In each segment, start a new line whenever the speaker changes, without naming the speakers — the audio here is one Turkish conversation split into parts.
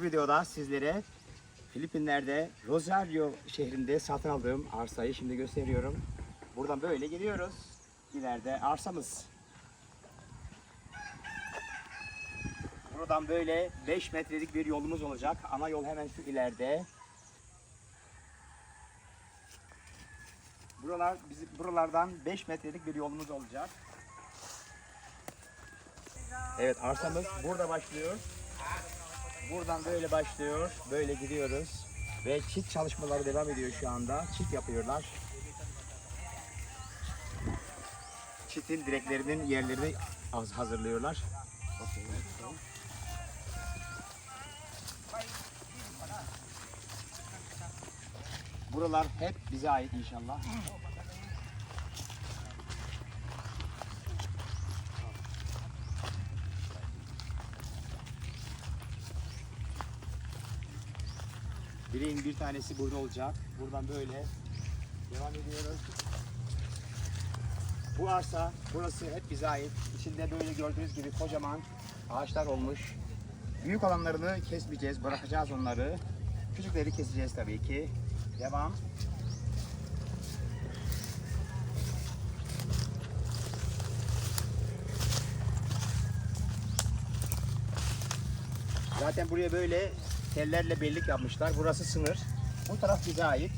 Bu videoda sizlere Filipinler'de Rosario şehrinde satın aldığım arsayı şimdi gösteriyorum. Buradan böyle gidiyoruz. İleride arsamız. Buradan böyle 5 metrelik bir yolumuz olacak. Ana yol hemen şu ileride. Buralar bizim buralardan 5 metrelik bir yolumuz olacak. Evet arsamız burada başlıyor. Buradan böyle başlıyor. Böyle gidiyoruz. Ve çit çalışmaları devam ediyor şu anda. Çit yapıyorlar. Çitin direklerinin yerlerini haz- hazırlıyorlar. Buralar hep bize ait inşallah. Direğin bir tanesi burada olacak. Buradan böyle devam ediyoruz. Bu arsa, burası hep bize ait. İçinde böyle gördüğünüz gibi kocaman ağaçlar olmuş. Büyük alanlarını kesmeyeceğiz, bırakacağız onları. Küçükleri keseceğiz tabii ki. Devam. Zaten buraya böyle tellerle bellik yapmışlar. Burası sınır. Bu taraf bize ait.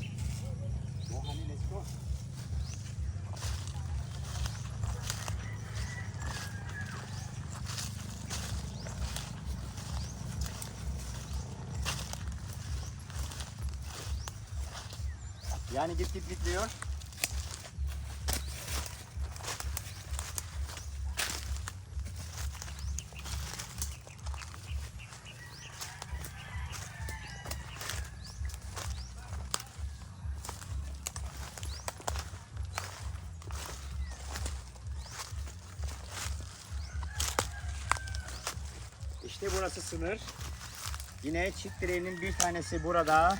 Yani git git bitmiyor. İşte burası sınır. Yine çift direğinin bir tanesi burada.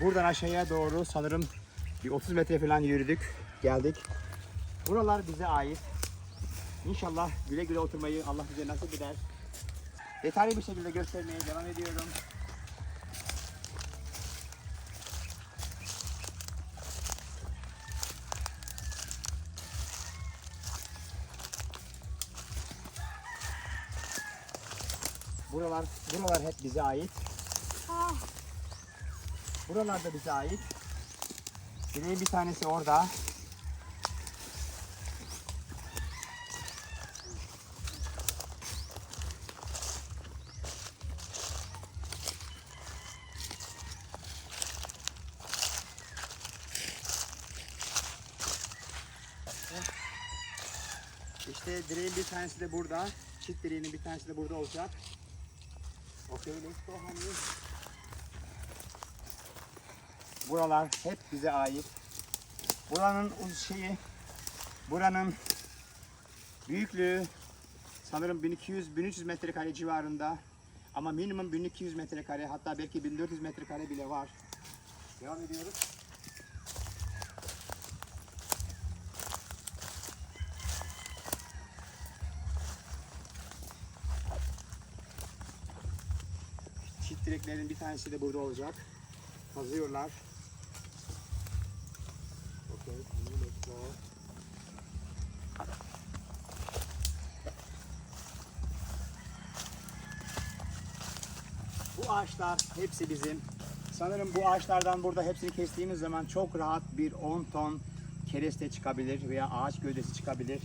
Buradan aşağıya doğru sanırım bir 30 metre falan yürüdük. Geldik. Buralar bize ait. İnşallah güle güle oturmayı Allah bize nasip eder. Detaylı bir şekilde göstermeye devam ediyorum. Buralar, buralar hep bize ait. Buralar da bize ait. Direğin bir tanesi orada. İşte direğin bir tanesi de burada. Çift direğinin bir tanesi de burada olacak. Buralar hep bize ait. Buranın şeyi, buranın büyüklüğü sanırım 1200-1300 metrekare civarında. Ama minimum 1200 metrekare hatta belki 1400 metrekare bile var. Devam ediyoruz. Direklerin bir tanesi de burada olacak. Kazıyorlar. Okay. Bu ağaçlar hepsi bizim. Sanırım bu ağaçlardan burada hepsini kestiğimiz zaman çok rahat bir 10 ton kereste çıkabilir veya ağaç gövdesi çıkabilir.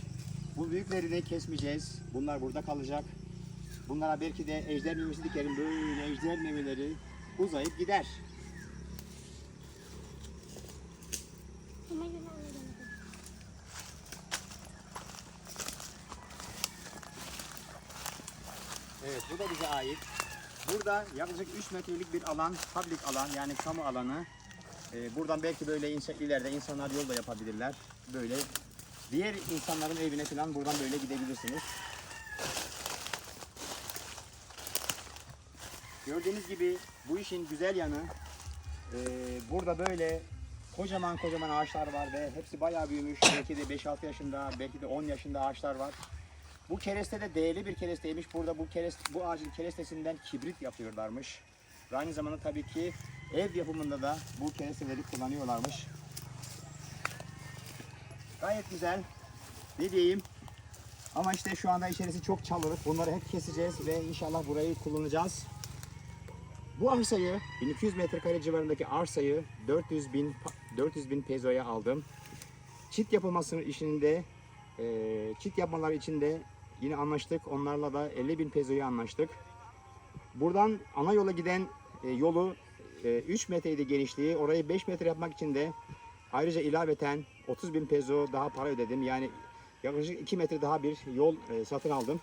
Bu büyüklerini kesmeyeceğiz. Bunlar burada kalacak. Bunlara belki de ejder meyvesi dikerim. Böyle ejder meyveleri uzayıp gider. Evet bu da bize ait. Burada yaklaşık 3 metrelik bir alan, public alan yani kamu alanı. Ee, buradan belki böyle insan, ileride insanlar yol da yapabilirler. Böyle diğer insanların evine falan buradan böyle gidebilirsiniz. Gördüğünüz gibi bu işin güzel yanı e, burada böyle kocaman kocaman ağaçlar var ve hepsi bayağı büyümüş. Belki de 5-6 yaşında, belki de 10 yaşında ağaçlar var. Bu kereste de değerli bir keresteymiş. Burada bu kereste, bu ağacın kerestesinden kibrit yapıyorlarmış. Ve aynı zamanda tabii ki ev yapımında da bu keresteleri kullanıyorlarmış. Gayet güzel. Ne diyeyim? Ama işte şu anda içerisi çok çalılık. Bunları hep keseceğiz ve inşallah burayı kullanacağız. Bu arsayı 1200 metrekare civarındaki arsayı 400 bin 400 bin pezoya aldım. Çit yapılmasının işinde e, çit yapmaları için de yine anlaştık. Onlarla da 50 bin pezoya anlaştık. Buradan ana yola giden e, yolu e, 3 metreydi genişliği. Orayı 5 metre yapmak için de ayrıca ilaveten 30 bin pezo daha para ödedim. Yani yaklaşık 2 metre daha bir yol e, satın aldım.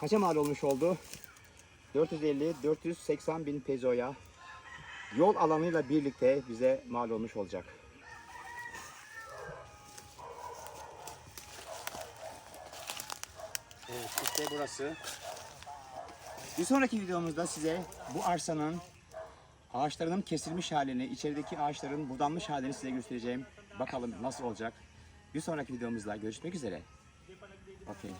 Kaça mal olmuş oldu? 450-480 bin pezoya yol alanıyla birlikte bize mal olmuş olacak. Evet işte burası. Bir sonraki videomuzda size bu arsanın ağaçlarının kesilmiş halini, içerideki ağaçların budanmış halini size göstereceğim. Bakalım nasıl olacak. Bir sonraki videomuzda görüşmek üzere. Okay.